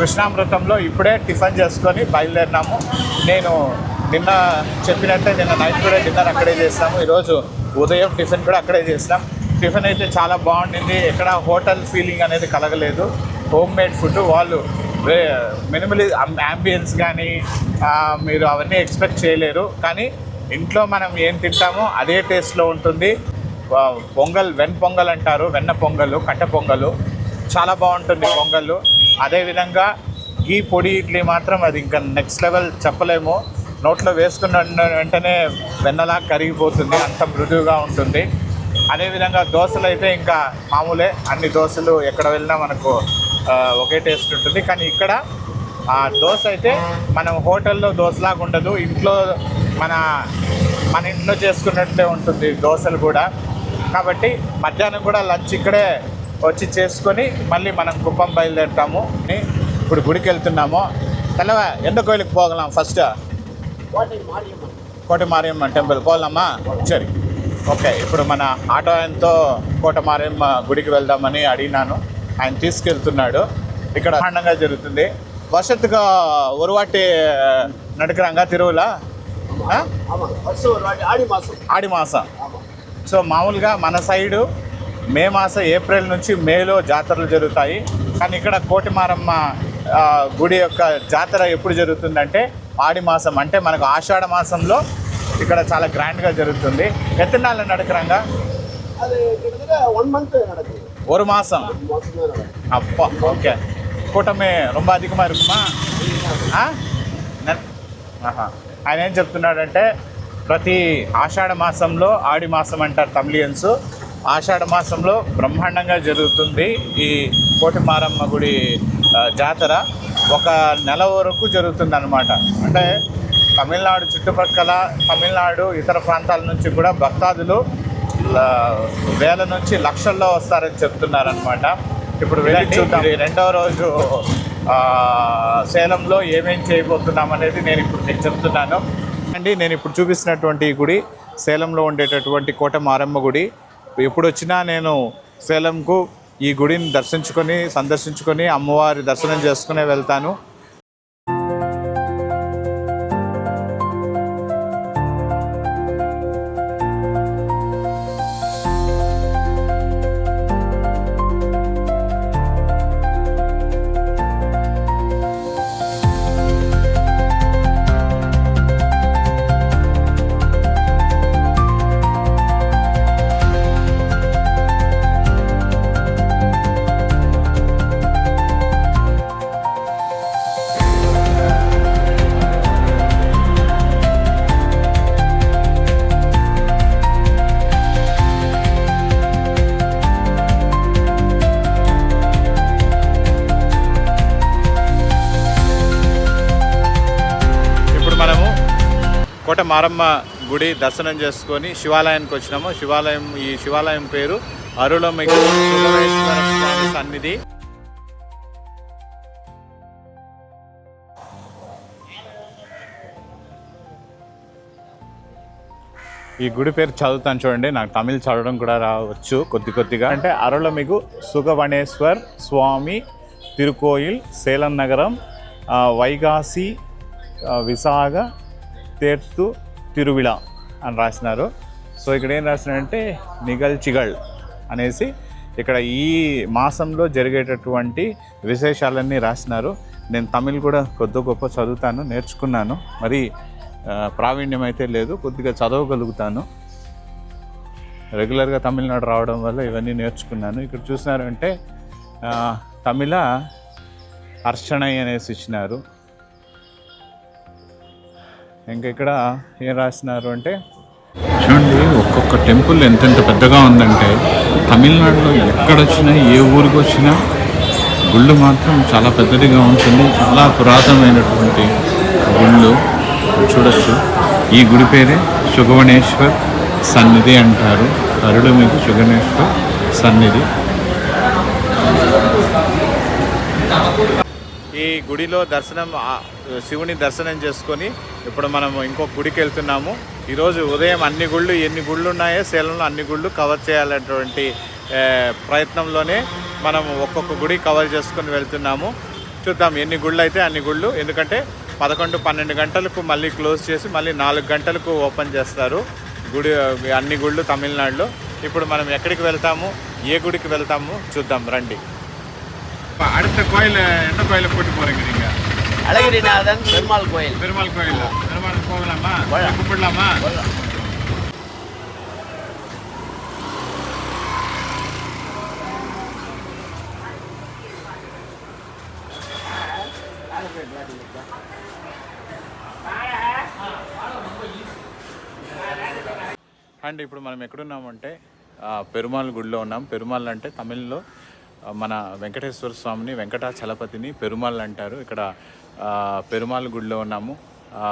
కృష్ణామృతంలో ఇప్పుడే టిఫిన్ చేసుకొని బయలుదేరినాము. నేను నిన్న చెప్పినట్టే నిన్న నైట్ కూడా డిన్నర్ అక్కడే చేస్తాము. ఈరోజు ఉదయం టిఫిన్ కూడా అక్కడే చేస్తాం. టిఫిన్ అయితే చాలా బాగుండింది. ఎక్కడ హోటల్ ఫీలింగ్ అనేది కలగలేదు. హోమ్ మేడ్ ఫుడ్ వాళ్ళు మినిమలీ అంబియన్స్ కానీ మీరు అవన్నీ ఎక్స్పెక్ట్ చేయలేరు. కానీ ఇంట్లో మనం ఏం తింటామో అదే టేస్ట్లో ఉంటుంది. పొంగల్ వెన్ పొంగల్ అంటారు. వెన్న పొంగలు కట్ట పొంగలు. చాలా బాగుంటుంది పొంగల్. అదేవిధంగా ఈ పొడి ఇడ్లీ మాత్రం అది ఇంకా నెక్స్ట్ లెవెల్ చెప్పలేము. నోట్లో వేసుకున్న వెంట- వెంటనే వెన్నలా కరిగిపోతుంది అంత మృదువుగా ఉంటుంది. అదేవిధంగా దోశలు అయితే ఇంకా మామూలే అన్ని దోశలు ఎక్కడ వెళ్ళినా మనకు ఒకే టేస్ట్ ఉంటుంది. కానీ ఇక్కడ ఆ దోశ అయితే మనం హోటల్లో దోశలాగా ఉండదు. ఇంట్లో మన మన ఇంట్లో చేసుకున్నట్లే ఉంటుంది దోశలు కూడా. కాబట్టి మధ్యాహ్నం కూడా లంచ్ ఇక్కడే వచ్చి చేసుకొని మళ్ళీ మనం కుప్పం బయలుదేరుతాము. ఇప్పుడు గుడికి వెళ్తున్నాము తెల్లవ ఎండ కోయిలకు పోగలం ఫస్ట్ కోట మారియమ్మ టెంపుల్ పోలమ్మా సరే. ఓకే ఇప్పుడు మన ఆటో ఆయనతో కోట మారియమ్మ గుడికి వెళ్దామని అడిగినాను. ఆయన తీసుకెళ్తున్నాడు. ఇక్కడ అండంగా జరుగుతుంది. వర్షత్తుగా ఉరువాటి నడుకురాంగా తిరువులా? ఆడి మాసం. సో మామూలుగా మన సైడు మే మాసం ఏప్రిల్ నుంచి మేలో జాతరలు జరుగుతాయి. కానీ ఇక్కడ కోటిమారమ్మ గుడి యొక్క జాతర ఎప్పుడు జరుగుతుందంటే ఆడి మాసం. అంటే మనకు ఆషాఢ మాసంలో ఇక్కడ చాలా గ్రాండ్గా జరుగుతుంది. ఎత్తనాళ్ళు నడకరంగా ఒక మాసం. అప్ప ఓకే. కూటమే ரொம்ப అధికమా இருக்குమా ఆయన ఏం చెప్తున్నాడంటే ప్రతి ఆషాఢ మాసంలో ఆడి మాసం అంటారు తమిళియన్సు. ఆషాఢ మాసంలో బ్రహ్మాండంగా జరుగుతుంది ఈ కోటి మారమ్మ గుడి జాతర. ఒక నెల వరకు జరుగుతుంది అనమాట అంటే తమిళనాడు చుట్టుపక్కల తమిళనాడు ఇతర ప్రాంతాల నుంచి కూడా భక్తాదులు వేల నుంచి లక్షల్లో వస్తారని చెప్తున్నారనమాట ఇప్పుడు వెళ్ళి చూద్దాం. రెండవ రోజు సేలంలో ఏమేం చేయబోతున్నాం అనేది నేను ఇప్పుడు మీకు చెప్తున్నాను. అండి నేను ఇప్పుడు చూపిస్తున్నటువంటి ఈ గుడి సేలంలో ఉండేటటువంటి కోట మారమ్మ గుడి. ఎప్పుడు వచ్చినా నేను సేలంకు ఈ గుడిని దర్శించుకొని సందర్శించుకొని అమ్మవారి దర్శనం చేసుకునే వెళ్తాను. మారమ్మ గుడి దర్శనం చేసుకొని శివాలయానికి వచ్చినాము. శివాలయం ఈ శివాలయం పేరు అరుళమిగు స్వామి సన్నిధి. ఈ గుడి పేరు చదువుతాను చూడండి. నాకు తమిళ్ చదవడం కూడా రావచ్చు కొద్ది కొద్దిగా. అంటే అరుళమిగు సుగవణేశ్వర్ స్వామి తిరుకోయిల్ సేలం నగరం వైగాసి విశాఖ తేర్తు తిరువిళ అని రాసినారు. సో ఇక్కడ ఏం రాసినారంటే నిగల్చిగల్ అనేసి ఇక్కడ ఈ మాసంలో జరిగేటటువంటి విశేషాలన్నీ రాసినారు. నేను తమిళ్ కూడా కొద్ది గొప్ప చదువుతాను నేర్చుకున్నాను. మరి ప్రావీణ్యం అయితే లేదు కొద్దిగా చదవగలుగుతాను. రెగ్యులర్గా తమిళనాడు రావడం వల్ల ఇవన్నీ నేర్చుకున్నాను. ఇక్కడ చూసినారంటే తమిళ అర్చనై అనేసి ఇచ్చినారు. ఇంకా ఇక్కడ ఏం రాసినారు అంటే చూడండి ఒక్కొక్క టెంపుల్ ఎంతెంత పెద్దగా ఉందంటే తమిళనాడులో ఎక్కడొచ్చినా ఏ ఊరికి వచ్చినా గుళ్ళు మాత్రం చాలా పెద్దదిగా ఉంటుంది. చాలా పురాతనమైనటువంటి గుళ్ళు చూడొచ్చు. ఈ గుడి పేరే సుగవణేశ్వర్ సన్నిధి అంటారు. అరుడు మీకు సుగణేశ్వర్ సన్నిధి. ఈ గుడిలో దర్శనం శివుని దర్శనం చేసుకొని ఇప్పుడు మనం ఇంకో గుడికి వెళ్తున్నాము ఈరోజు ఉదయం అన్ని గుళ్ళు ఎన్ని గుళ్ళు ఉన్నాయో సేలంలో అన్ని గుళ్ళు కవర్ చేయాలనేటువంటి ప్రయత్నంలోనే మనం ఒక్కొక్క గుడి కవర్ చేసుకొని వెళ్తున్నాము. చూద్దాం ఎన్ని గుళ్ళు అయితే అన్ని గుళ్ళు. ఎందుకంటే పదకొండు పన్నెండు గంటలకు మళ్ళీ క్లోజ్ చేసి మళ్ళీ నాలుగు గంటలకు ఓపెన్ చేస్తారు గుడి అన్ని గుళ్ళు తమిళనాడులో. ఇప్పుడు మనం ఎక్కడికి వెళ్తాము? ఏ గుడికి వెళ్తాము? చూద్దాం రండి. அடுத்த கோயில் என்ன கோயிலை கூட்டு போறீங்க நீங்க அழகிரிநாதன் பெருமாள் கோயில் பெருமாள் கோயில் பெருமாள் போகலாமா போகலாம். கும்பிடலாமா అండ్ ఇప్పుడు మనం ఎక్కడున్నామంటే ఆ, పెరుమాళ్ గుడిలో ఉన్నాం పెరుమాళ్ అంటే తమిళ్లో ఆ, మన వెంకటేశ్వర స్వామిని వెంకటాచలపతిని పెరుమాళ్ళు అంటారు. ఇక్కడ పెరుమాళ్ గుడిలో ఉన్నాము.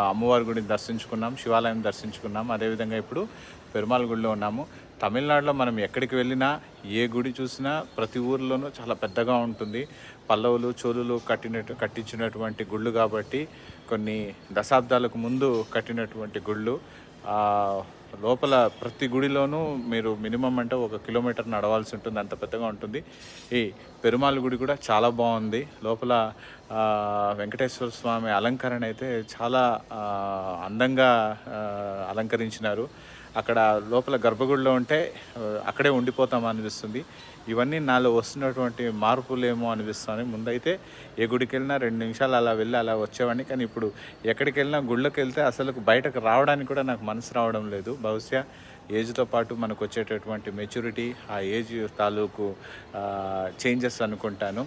అమ్మవారి గుడిని దర్శించుకున్నాం శివాలయం దర్శించుకున్నాం. అదేవిధంగా ఇప్పుడు పెరుమాళ్ గుడిలో ఉన్నాము. తమిళనాడులో మనం ఎక్కడికి వెళ్ళినా ఏ గుడి చూసినా ప్రతి ఊర్లోనూ చాలా పెద్దగా ఉంటుంది. పల్లవులు చోళులు కట్టినట్టు కట్టించినటువంటి గుళ్ళు కాబట్టి కొన్ని దశాబ్దాలకు ముందు కట్టినటువంటి గుళ్ళు. లోపల ప్రతి గుడిలోనూ మీరు మినిమం అంటే ఒక కిలోమీటర్ నడవాల్సి ఉంటుంది అంత పెద్దగా ఉంటుంది. ఈ పెరుమాళ్ గుడి కూడా చాలా బాగుంది. లోపల వెంకటేశ్వర స్వామి అలంకరణ అయితే చాలా అందంగా అలంకరించినారు. అక్కడ లోపల గర్భగుడిలో ఉంటే అక్కడే ఉండిపోతాం అనిపిస్తుంది. ఇవన్నీ నాలో వస్తున్నటువంటి మార్పులేమో అనిపిస్తుంది. ముందైతే ఏ గుడికి వెళ్ళినా రెండు నిమిషాలు అలా వెళ్ళి అలా వచ్చేవాడిని. కానీ ఇప్పుడు ఎక్కడికి వెళ్ళినా గుళ్ళకి వెళ్తే అసలు బయటకు రావడానికి కూడా నాకు మనసు రావడం లేదు. బహుశా ఏజ్తో పాటు మనకు వచ్చేటటువంటి మెచ్యూరిటీ ఆ ఏజ్ తాలూకు చేంజెస్ అనుకుంటాను.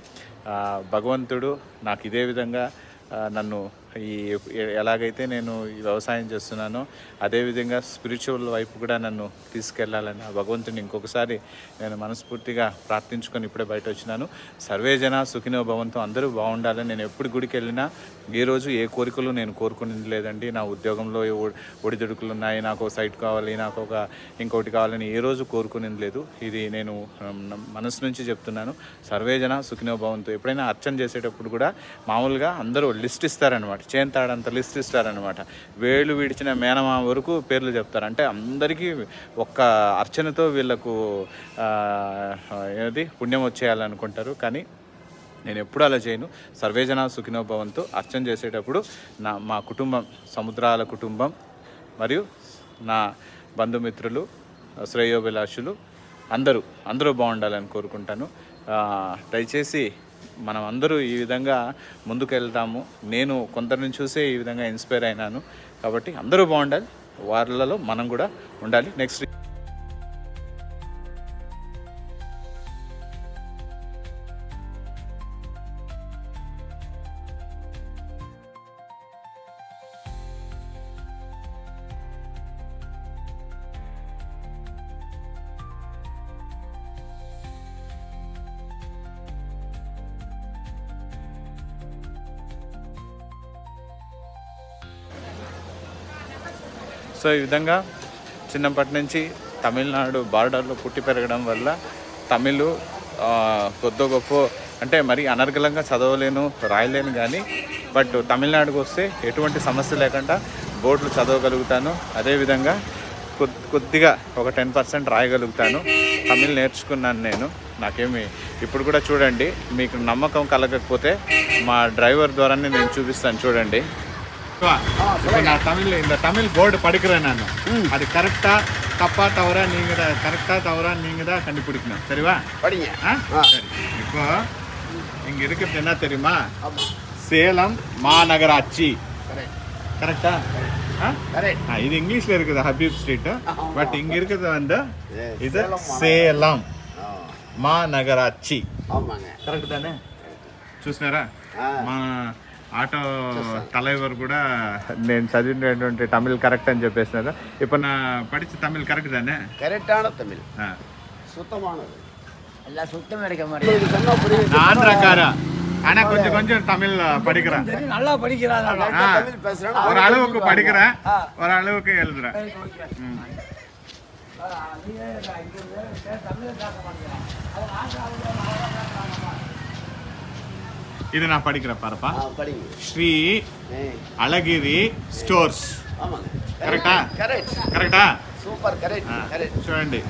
భగవంతుడు నాకు ఇదే విధంగా నన్ను ఈ ఎలాగైతే నేను ఈ వ్యవసాయం చేస్తున్నానో అదేవిధంగా స్పిరిచువల్ వైపు కూడా నన్ను తీసుకెళ్ళాలని ఆ భగవంతుని ఇంకొకసారి నేను మనస్ఫూర్తిగా ప్రార్థించుకొని ఇప్పుడే బయట వచ్చినాను. సర్వే జన సుఖినో భవంతో అందరూ బాగుండాలని నేను ఎప్పుడు గుడికి వెళ్ళినా ఈరోజు రోజు ఏ కోరికలు నేను కోరుకునేది లేదండి నా ఉద్యోగంలో ఏ ఒడిదుడుకులు ఉన్నాయి నాకు ఒక సైట్ కావాలి నాకు ఒక ఇంకోటి కావాలని ఏ రోజు కోరుకునేది లేదు ఇది నేను మనసు నుంచి చెప్తున్నాను. సర్వే జన సుఖినో భవంతో ఎప్పుడైనా అర్చన చేసేటప్పుడు కూడా మామూలుగా అందరూ లిస్ట్ ఇస్తారనమాట చేంతాడంత లిస్ట్ ఇస్తారనమాట వేలు విడిచిన మేనమా వరకు పేర్లు చెప్తారు. అంటే అందరికీ ఒక్క అర్చనతో వీళ్ళకు ఏది పుణ్యం వచ్చేయాలనుకుంటారు. కానీ నేను ఎప్పుడు అలా చేయను. సర్వేజన సుఖినోభవంతో అర్చన చేసేటప్పుడు నా మా కుటుంబం సముద్రాల కుటుంబం మరియు నా బంధుమిత్రులు శ్రేయోభిలాషులు అందరూ అందరూ బాగుండాలని కోరుకుంటాను. దయచేసి మనం అందరూ ఈ విధంగా ముందుకు వెళ్తాము నేను కొందరిని చూసే ఈ విధంగా ఇన్స్పైర్ అయినాను. కాబట్టి అందరూ బాగుండాలి. వాళ్ళలో మనం కూడా ఉండాలి. నెక్స్ట్ సో ఈ విధంగా చిన్నప్పటి నుంచి తమిళనాడు బార్డర్లో పుట్టి పెరగడం వల్ల తమిళ్ కొద్దో గొప్ప అంటే మరి అనర్గలంగా చదవలేను రాయలేను కానీ బట్ తమిళనాడుకు వస్తే ఎటువంటి సమస్య లేకుండా బోర్డులు చదవగలుగుతాను. అదేవిధంగా కొద్దిగా ఒక టెన్ పర్సెంట్ రాయగలుగుతాను. తమిళ్ నేర్చుకున్నాను నేను. నాకేమి ఇప్పుడు కూడా చూడండి మీకు నమ్మకం కలగకపోతే మా డ్రైవర్ ద్వారానే నేను చూపిస్తాను చూడండి. நான் தமிழ்ல இந்த தமிழ் போர்டு படிக்கிறேன் நான் அது கரெக்டா தப்பா தவறா நீங்க தான் கரெக்டா தவறா நீங்க தான் கண்டுபிடிக்கணும் சரிவா படிங்க ஆ? சரி இப்போ இங்க இருக்கிறது என்ன தெரியுமா சேலம் மாநகராட்சி கரெக்ட் கரெக்டா ஆ? கரெக்ட் ஆ, இது இங்கிலீஷ்ல இருக்குது ஹபீப் ஸ்ட்ரீட் ஆமா. பட் இங்க இருக்கிறது வந்து Yes, இது சேலம் மாநகராட்சி. சேலம் ஆ, మానగరాచి ஆமாங்க కరెక్ట్ தானே చూసినారా ఆ. మా ఆటో తలైవర్ కూడా నేను చదివినటువంటి తమిళ్ కరెక్ట్ అని చెప్పేసినారు ఇప్పుడు నా படிச்ச తమిళ్ కరెక్ట్ தானே கரெக்டான தமிழ் ஆ. சுத்தமானது எல்லாம் சுத்தம் எடுக்க மாட்டேன் உங்களுக்கு சொன்னா புரியுது நான் ஆந்திராக்காரா ஆனா கொஞ்சம் கொஞ்சம் தமிழ் படிக்கிறேன் நல்லா படிக்கிறாங்க கரெக்டா தமிழ் பேசுறேன்னா ஒரு அளவுக்கு படிக்கிறேன் ஒரு அளவுக்கு எழுதுறேன் ம். இது நான் படிக்கிற பாருப்பா. ஸ்ரீ அழகிரி ஸ்டோர்ஸ். கரெக்டா? கரெக்டா. சூப்பர் கரெக்ட் சூழண்டி.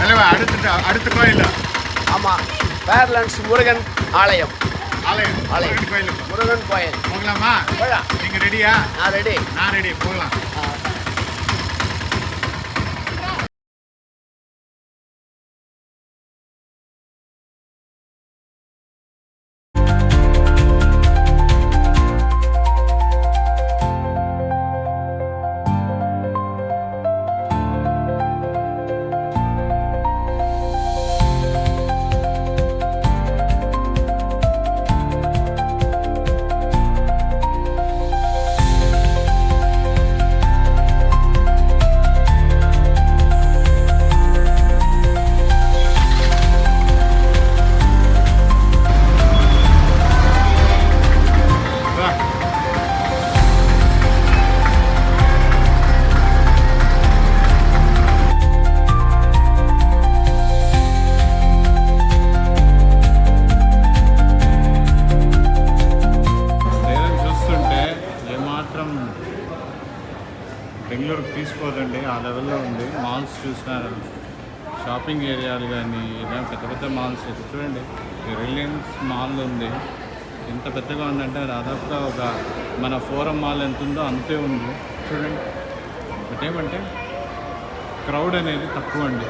தலைவா அடுத்து அடுத்த கோயில். ஆமாம் பேர்லன்ஸ் முருகன் ஆலயம். ஆலயம். ஆலயம். கோயில். முருகன் கோயில். போகலாமா? நீங்கள் ரெடியா நான் ரெடி நான் ரெடி போகலாம். ఆ లెవెల్లో ఉంది. మాల్స్ చూసినారు షాపింగ్ ఏరియాలు కానీ ఇలా పెద్ద పెద్ద మాల్స్ చూడండి. రిలయన్స్ మాల్ ఉంది. ఎంత పెద్దగా ఉందంటే దాదాపుగా ఒక మన ఫోరం మాల్ ఎంత ఉందో అంతే ఉంది. చూడండి. ఒకటేమంటే క్రౌడ్ అనేది తక్కువ అండి.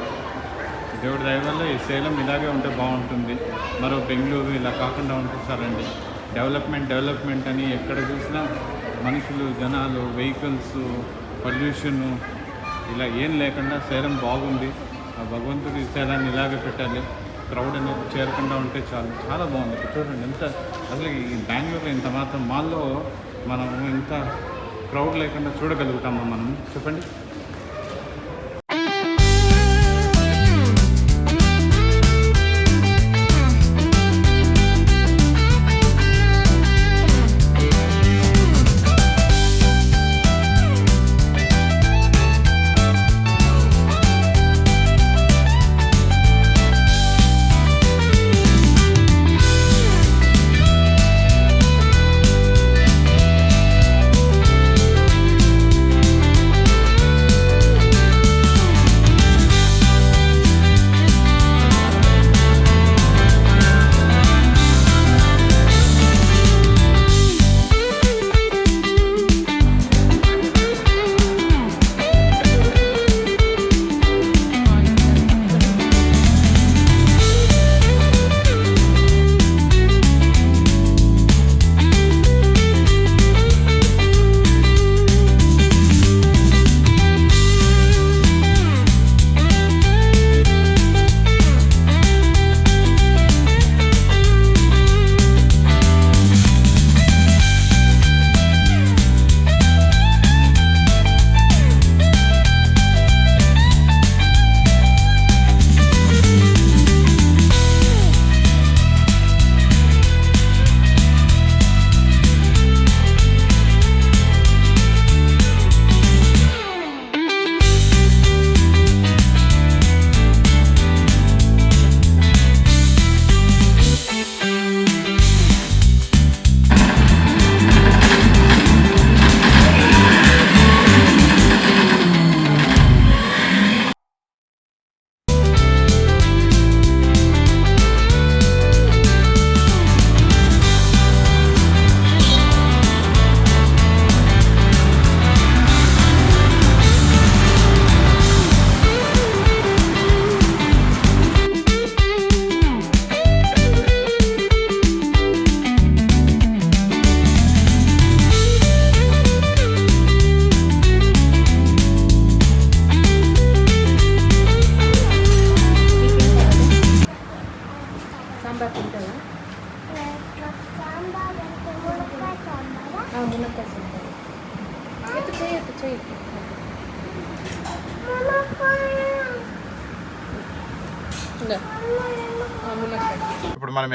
దేవుడి దయ ఈ సేలం ఇలాగే ఉంటే బాగుంటుంది. మరో బెంగళూరు ఇలా కాకుండా ఉంటే డెవలప్మెంట్ డెవలప్మెంట్ అని ఎక్కడ చూసినా మనుషులు జనాలు వెహికల్స్ పొల్యూషను ఇలా ఏం లేకుండా శరీరం బాగుంది. ఆ భగవంతుడి శరీరాన్ని ఇలాగే పెట్టాలి. క్రౌడ్ అనేది చేరకుండా ఉంటే చాలు. చాలా బాగుంది. చూడండి ఎంత అసలు ఈ బెంగళూరులో ఇంత మాత్రం మాల్లో మనం ఇంత క్రౌడ్ లేకుండా చూడగలుగుతామా మనం? చెప్పండి.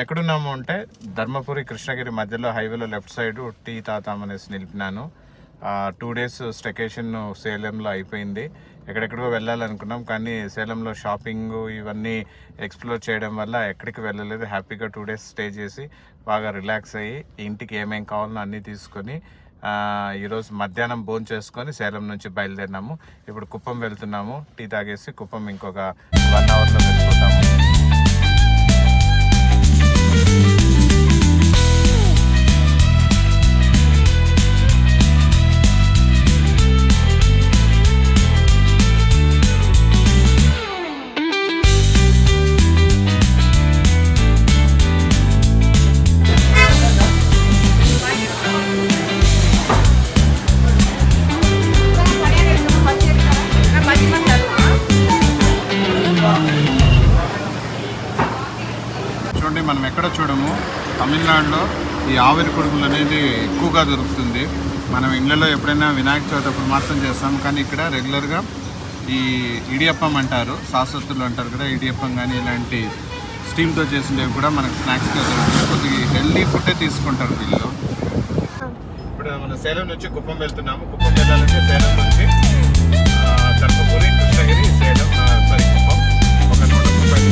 ఎక్కడున్నాము అంటే ధర్మపురి కృష్ణగిరి మధ్యలో హైవేలో లెఫ్ట్ సైడ్ టీ తాతాం అనేసి నిలిపినాను. టూ డేస్ స్టెకేషన్ సేలంలో అయిపోయింది. ఎక్కడెక్కడికో వెళ్ళాలనుకున్నాం కానీ సేలంలో షాపింగ్ ఇవన్నీ ఎక్స్ప్లోర్ చేయడం వల్ల ఎక్కడికి వెళ్ళలేదు. హ్యాపీగా టూ డేస్ స్టే చేసి బాగా రిలాక్స్ అయ్యి ఇంటికి ఏమేం కావాలో అన్నీ తీసుకొని ఈరోజు మధ్యాహ్నం భోజనం చేసుకొని సేలం నుంచి బయలుదేరినాము. ఇప్పుడు కుప్పం వెళ్తున్నాము. టీ తాగేసి కుప్పం ఇంకొక వన్ అవర్లో వెళ్ళిపోతాము చూస్తున్నాము. తమిళనాడులో ఈ ఆవిరి కుడుములు అనేది ఎక్కువగా దొరుకుతుంది. మనం ఇళ్ళలో ఎప్పుడైనా వినాయక చవితి అప్పుడు మాత్రం చేస్తాం. కానీ ఇక్కడ రెగ్యులర్గా ఈ ఇడియప్పం అంటారు. సాసొత్తులు అంటారు కదా ఇడియప్పం కానీ ఇలాంటి స్టీమ్తో చేసినవి కూడా మనకు స్నాక్స్గా దొరుకుతాయి. కొద్దిగా హెల్దీ ఫుడ్డే తీసుకుంటారు వీళ్ళు. ఇప్పుడు మన సేలం నుంచి కుప్పం వెళ్తున్నాము. కుప్పం వెళ్ళాలంటే సేలం నుంచి ఆ, ధర్మపురి కృష్ణగిరి సేలం సారీ కుప్పం. ఒక నూట ముప్పై